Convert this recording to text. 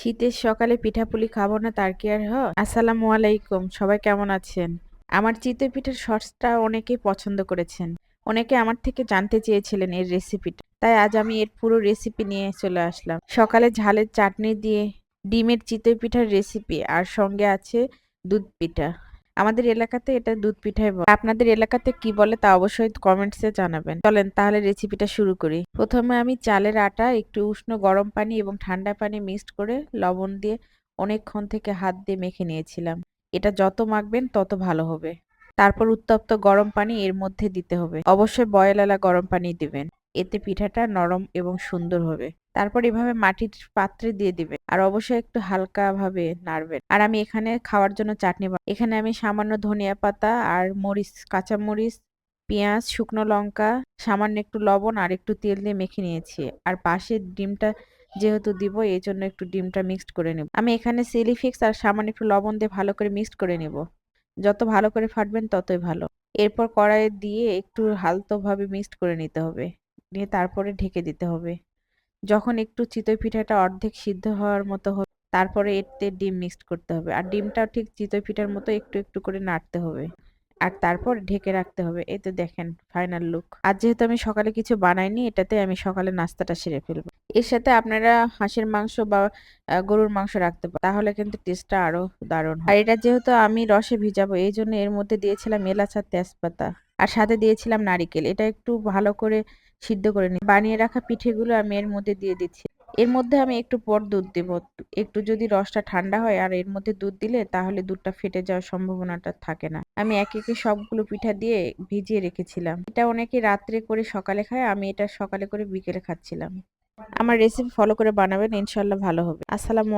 শীতের সকালে পিঠাপুলি খাব না, তার কি আর হয়? আসসালামু আলাইকুম, সবাই কেমন আছেন? আমার চিতই পিঠার সসটা অনেকেই পছন্দ করেছেন। অনেকে আমার থেকে জানতে চেয়েছিলেন এর রেসিপিটা তাই আজ আমি এর পুরো রেসিপি নিয়ে চলে আসলাম। সকালে ঝালের চাটনি দিয়ে ডিমের চিতই পিঠার রেসিপি আর সঙ্গে আছে দুধ পিঠা। আমাদের এলাকাতে এটা দুধ পিঠাই বলে। আপনাদের এলাকাতে কি বলে তা অবশ্যই কমেন্টসে জানাবেন। চলেন তাহলে রেসিপিটা শুরু করি। প্রথমে আমি চালের আটা, একটু উষ্ণ গরম পানি এবং ঠান্ডা পানি মিক্সড করে লবণ দিয়ে অনেকক্ষণ থেকে হাত দিয়ে মেখে নিয়েছিলাম। এটা যত মাখবেন তত ভালো হবে। তারপর উত্তপ্ত গরম পানি এর মধ্যে দিতে হবে। অবশ্যই বয়েলালা গরম পানি দিবেন। এতে পিঠাটা নরম এবং সুন্দর হবে। তারপর এভাবে মাটির পাত্রে দিয়ে দিবেন আর অবশ্যই একটু হালকা ভাবে নাড়বেন। আর আমি এখানে খাওয়ার জন্য চাটনি এখানে আমি সামান্য ধনিয়া পাতা আর মরিচ, কাঁচা মরিচ, পেঁয়াজ, শুকনো লঙ্কা, সামান্য একটু লবণ আর একটু তেল দিয়ে মেখে নিয়েছি। আর পাশে ডিমটা যেহেতু দিব এই জন্য একটু ডিমটা মিক্সড করে নেব। আমি এখানে চিলি ফিক্স আর সামান্য একটু লবণ দিয়ে ভালো করে মিক্সড করে নেব। যত ভালো করে ফাটবেন ততই ভালো। এরপর কড়াইয়ে দিয়ে একটু হালতোভাবে মিক্সড করে নিতে হবে। নিয়ে তারপরে ঢেকে দিতে হবে। যখন একটু চিতই পিঠাটা অর্ধেক সিদ্ধ হওয়ার মতো হবে, তারপরে এতে ডিম মিক্সড করতে হবে। আর ডিমটাও ঠিক চিতই পিঠার মতো একটু একটু করে নাড়তে হবে। আর তারপর ঢেকে রাখতে হবে। এই তো দেখেন ফাইনাল লুক আর যেহেতু আমি সকালে কিছু বানাইনি, এটাতে আমি সকালে নাস্তাটা সেরে ফেলব। এর সাথে আপনারা হাঁসের মাংস বা গরুর মাংস রাখতে পারেন তাহলে কিন্তু টেস্টটা আরও দারুণ আর এটা যেহেতু আমি রসে ভিজাবো, এই জন্য এর মধ্যে দিয়েছিলাম এলাচ আর তেজপাতা। আর সাথে দিয়েছিলাম নারিকেল। এটা একটু ভালো করে সিদ্ধ করে নিই। বানিয়ে রাখা পিঠেগুলো আমি এর মধ্যে দিয়ে দিচ্ছি। এর মধ্যে আমি একটু পর দুধ দেব। একটু যদি রসটা ঠান্ডা হয় আর এর মধ্যে দুধ দিলে তাহলে দুধটা ফেটে যাওয়ার সম্ভাবনাটা থাকে না। আমি একে একে সবগুলো পিঠা দিয়ে ভিজিয়ে রেখেছিলাম। এটা অনেকে রাত্রে করে সকালে খায়, আমি এটা সকালে করে বিকেলে খাচ্ছিলাম। আমার রেসিপি ফলো করে বানাবেন ইনশাল্লাহ ভালো হবে। আসসালামু